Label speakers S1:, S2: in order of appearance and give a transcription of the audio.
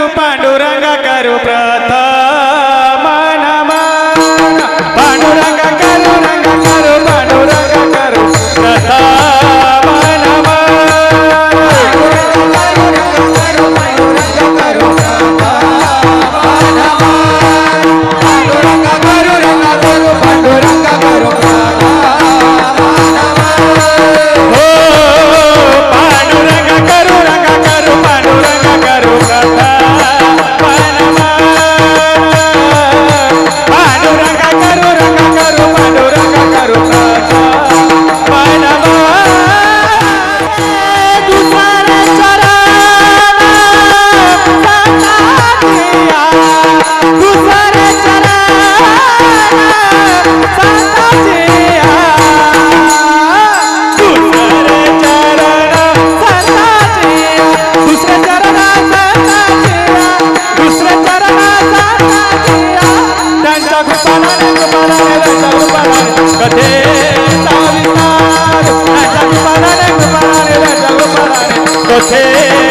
S1: करू पांडुरंग करू प्रथम वीरांच्या कृपाला कृपाला वीरांच्या कृपाला कथेचा विस्तार वीरांच्या कृपाला कृपाला वीरांच्या कृपाला कथे